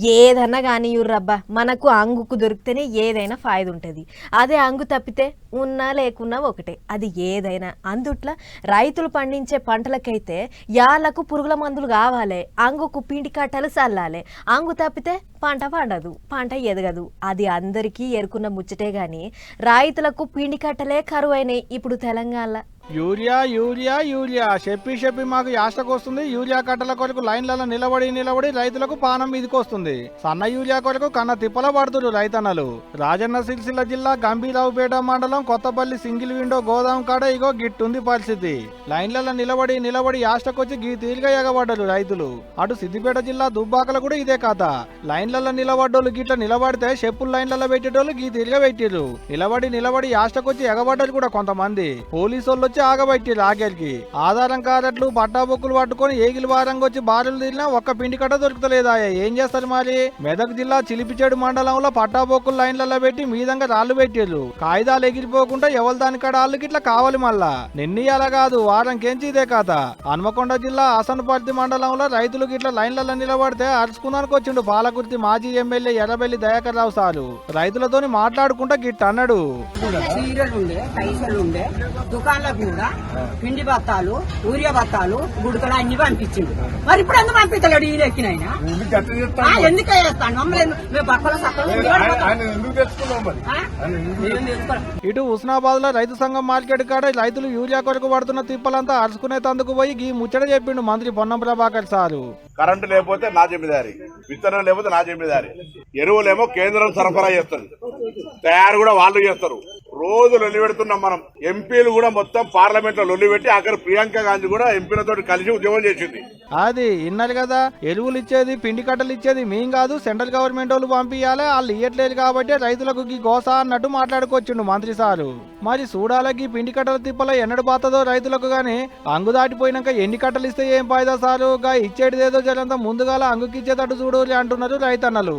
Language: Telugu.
ఏదన్నా కానీ రబ్బా మనకు అంగుకు దొరికితేనే ఏదైనా ఫాయిద ఉంటుంది అదే అంగు తప్పితే ఉన్నా లేకున్నా ఒకటే అది ఏదైనా. అందుట్లా రైతులు పండించే పంటలకైతే యాళ్ళకు పురుగుల మందులు కావాలి అంగుకు పిండి కట్టలు చల్లాలి. అంగు తప్పితే పంట పండదు పంట ఎదగదు. అది అందరికీ ఎరుకున్న ముచ్చటే కానీ రైతులకు పిండి కట్టలే కరువైనాయి ఇప్పుడు తెలంగాణలో. Urea urea urea. చెప్పి చెప్పి మాకు యాస్టకు వస్తుంది. యూరియా కట్టల కొరకు లైన్లలో నిలబడి నిలబడి రైతులకు పానం మీదకి వస్తుంది. సన్న యూరియా కొరకు కన్న తిప్పల పడుతురు రైతన్నలు. రాజన్న సిరిసిల్ల జిల్లా గంభీరావుపేట మండలం కొత్తపల్లి సింగిల్ విండో గోదాం కాడ ఇగో గిట్టుంది పరిస్థితి. లైన్లలో నిలబడి నిలబడి యాస్టకొచ్చి గీ తీరుగా ఎగబడ్డరు రైతులు. అటు సిద్దిపేట జిల్లా దుబ్బాకల కూడా ఇదే కథ. లైన్లలో నిలబడ్డోళ్ళు గిట్ల నిలబడితే చెప్పులు లైన్లలో పెట్టేటోళ్ళు గీ తీరుగా పెట్టిర్రు. నిలబడి నిలబడి యాస్టకొచ్చి ఎగబడ్డరు కూడా కొంతమంది. పోలీసు వచ్చి ఆగబట్టిర్రు ఆఖరికి ఆధారం కాదట్లు పట్టాబొక్కులు పట్టుకొని ఏగిలి వారంగా వచ్చి బారులు తిరిగినా ఒక్క పిండి కట్ట దొరుకుతలేదా ఏం చేస్తారు మరి? మెదక్ జిల్లా చిలిపిచేడు మండలంలో పట్టా బొక్కులు లైన్లలో పెట్టి మీదంగా రాళ్ళు పెట్టారు కాగితాలు ఎగిరిపోకుండా ఎవరి దానికాడ వాళ్ళకి ఇట్లా కావాలి మళ్ళా? నిన్నీ కాదు వారం కేంచి ఇదే కథ. హన్మకొండ జిల్లా అసన్పర్తి మండలంలో రైతులకు ఇట్లా లైన్లలో నిలబడితే అరుచుకున్నానికి వచ్చిండు పాలకుర్తి మాజీ ఎమ్మెల్యే ఎర్రబెల్లి దయాకర్ రావు సారు. రైతులతోని మాట్లాడుకుంటా గిట్ అన్నాడు చీరలు కూడా పిండి బత్తాలు ఊరియా బత్తాలు గుడుకలు అన్ని పంపించిండు. మరి ఇప్పుడు ఎందుకు పంపించలేడు ఈ ఎందుకు వేస్తాను మమ్మల్ని మేము ఇటు ఉస్నాబాద్లో రైతు సంఘం మార్కెట్ కాడ రైతులు యూరియా కొరకు పడుతున్న తిప్పలంతా అరుచుకునే తందుకు పోయి గీ ముచ్చట చెప్పిండు మంత్రి పొన్నం ప్రభాకర్ సారు. కరెంటు లేకపోతే నా జమీదారి. విత్తనం లేకపోతే నా జమీదారి. ఎరువులేమో కేంద్రం సరఫరా చేస్తుంది. తయారు కూడా వాళ్ళు చేస్తారు. రోజు లొల్లి పెడుతున్నాం మనం. ఎంపీలు కూడా మొత్తం పార్లమెంట్లో లొల్లి పెట్టి అక్కడ ప్రియాంక గాంధీ కూడా ఎంపీలతో కలిసి ఉద్యమం చేసింది. అది విన్నారు కదా ఎరువులు ఇచ్చేది పిండి కట్టలు ఇచ్చేది మేం కాదు సెంట్రల్ గవర్నమెంట్ వాళ్ళు పంపించాలి వాళ్ళు ఇయ్యట్లేదు కాబట్టి రైతులకు గీ గోసా అన్నట్టు మాట్లాడుకొచ్చిండు మంత్రి సారు. మరి చూడాలకి పిండి కట్టల తిప్పల ఎన్నడు పాతదో రైతులకు గాని అంగు దాటిపోయినాక ఎన్ని కట్టలు ఇస్తే ఏం పాయిదా సారు? గా ఇచ్చేటిదేదో జరంతా ముందుగాల అంగుకిచ్చేటట్టు చూడాలి అంటున్నారు రైతన్నలు.